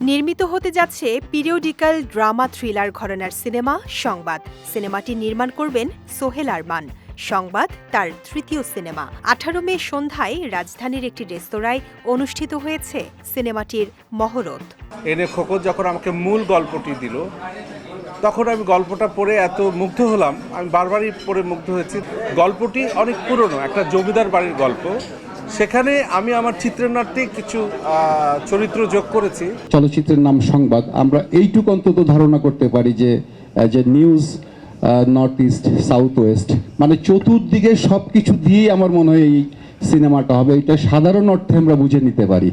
নির্মিত হতে যাচ্ছে পিরিয়ডিক্যাল ড্রামা থ্রিলার ঘরানার সিনেমা, সংবাদ। সিনেমাটি নির্মাণ করবেন সোহেল আরমান। সংবাদ, তার তৃতীয় সিনেমা। আঠারো মে সন্ধ্যায় রাজধানীর একটি রেস্তোরাঁয় অনুষ্ঠিত হয়েছে সিনেমাটির মহরত। এনে খোকন যখন আমাকে মূল গল্পটি দিল, তখন আমি গল্পটা পড়ে এত মুগ্ধ হলাম। আমি বারবারই পড়ে মুগ্ধ হয়েছি। গল্পটি অনেক পুরনো, একটা জমিদার বাড়ির গল্প। সেখানে আমি আমার চিত্রনাট্যে কিছু চরিত্র যোগ করেছি। চলচ্চিত্রের নাম সংবাদ। আমরা এইটুকু অন্তত ধারণা করতে পারি যে যে news north east, south west মানে চতুর্দিকে সব কিছু দিয়েই আমার মনে হয় এই সিনেমাটা হবে। এটা সাধারণ অর্থে আমরা বুঝে নিতে পারি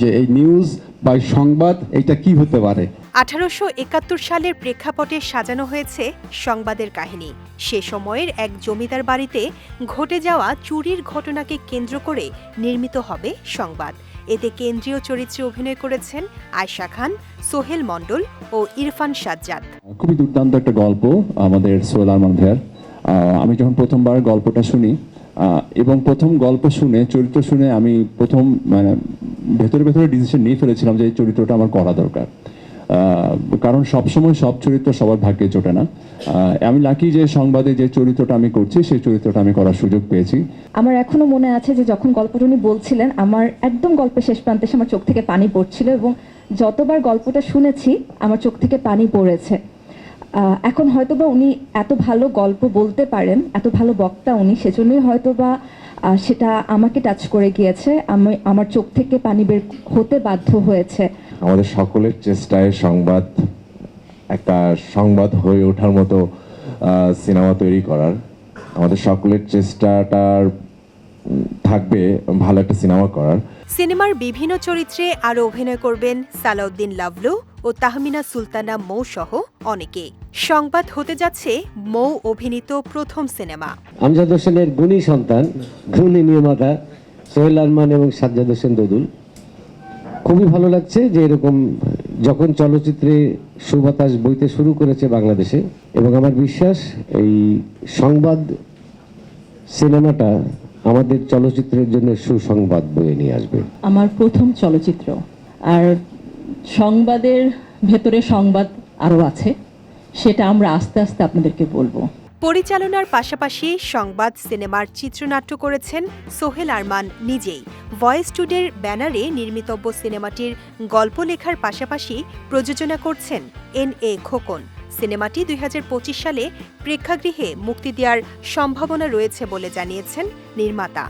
যে এই নিউজ বা সংবাদ, এটা কি হতে পারে। আঠারোশো একাত্তর সালের প্রেক্ষাপটে সাজানো হয়েছে সংবাদের কাহিনী। সে সময়ের এক জমিদার বাড়িতে ঘটে যাওয়া চুরির ঘটনাকে কেন্দ্র করে নির্মিত হবে সংবাদ। এতে কেন্দ্রীয় চরিত্রে অভিনয় করেছেন আয়শা খান, সোহেল মণ্ডল ও ইরফান সাজ্জাদ। খুবই দুর্দান্ত একটা গল্প আমাদের সোহেল আরমান আমি যখন প্রথমবার গল্পটা শুনি এবং প্রথম গল্প শুনে, চরিত্র শুনে আমি প্রথম মানে ভেতরে ভেতরে ডিসিশন নিয়ে ফেলেছিলাম যে এই চরিত্রটা আমার করা দরকার। কারণ সবসময় সব চরিত্র সবার ভাগ্যে জোটে না। আমি লাকি যে সংবাদে যে চরিত্রটা আমি করছি, সেই চরিত্রটা আমি করার সুযোগ পেয়েছি। আমার এখনও মনে আছে যে যখন গল্পটা উনি বলছিলেন, আমার একদম গল্পের শেষ প্রান্তে আমার চোখ থেকে পানি পড়ছিল এবং যতবার গল্পটা শুনেছি, আমার চোখ থেকে পানি পড়েছে। এখন হয়তোবা উনি এত ভালো গল্প বলতে পারেন, এত ভালো বক্তা উনি, সেজন্যই হয়তোবা সেটা আমাকে টাচ করে গিয়েছে। আমি, আমার চোখ থেকে পানি বের হতে বাধ্য হয়েছে। আমাদের সকলের চেষ্টায় সংবাদ, একটা সংবাদ হয়ে ওঠার মতো সিনেমা তৈরি করার। আমাদের সকলের চেষ্টাটার থাকবে ভালো একটা সিনেমা করার। সিনেমার বিভিন্ন চরিত্রে আরও অভিনয় করবেন সালাউদ্দিন লাভলু ও তাহমিনা সুলতানা মৌ সহ অনেকে। সংবাদ হতে যাচ্ছে মৌ অভিনীত প্রথম সিনেমা। আমজাদ হোসেনের গুণী সন্তান গুণী নির্মাতা সোহেল আরমান এবং সাজ্জাদ হোসেন দদুল। খুবই ভালো লাগছে যে এরকম যখন চলচ্চিত্রে সুবাতাস বইতে শুরু করেছে বাংলাদেশে এবং আমার বিশ্বাস এই সংবাদ সিনেমাটা আমাদের চলচ্চিত্রের জন্য সুসংবাদ বয়ে নিয়ে আসবে। আমার প্রথম চলচ্চিত্র। আর সংবাদের ভেতরে সংবাদ আরও আছে সেটা আমরা আস্তে আস্তে আপনাদেরকে বলব। পরিচালনার পাশাপাশি সংবাদ সিনেমার চিত্রনাট্য করেছেন সোহেল আরমান নিজেই। ভয়েস টুডের ব্যানারে নির্মিতব্য সিনেমাটির গল্প লেখার পাশাপাশি প্রযোজনা করছেন এন এ খোকন। সিনেমাটি দুই হাজার পঁচিশ সালে প্রেক্ষাগৃহে মুক্তি দেওয়ার সম্ভাবনা রয়েছে বলে জানিয়েছেন নির্মাতা।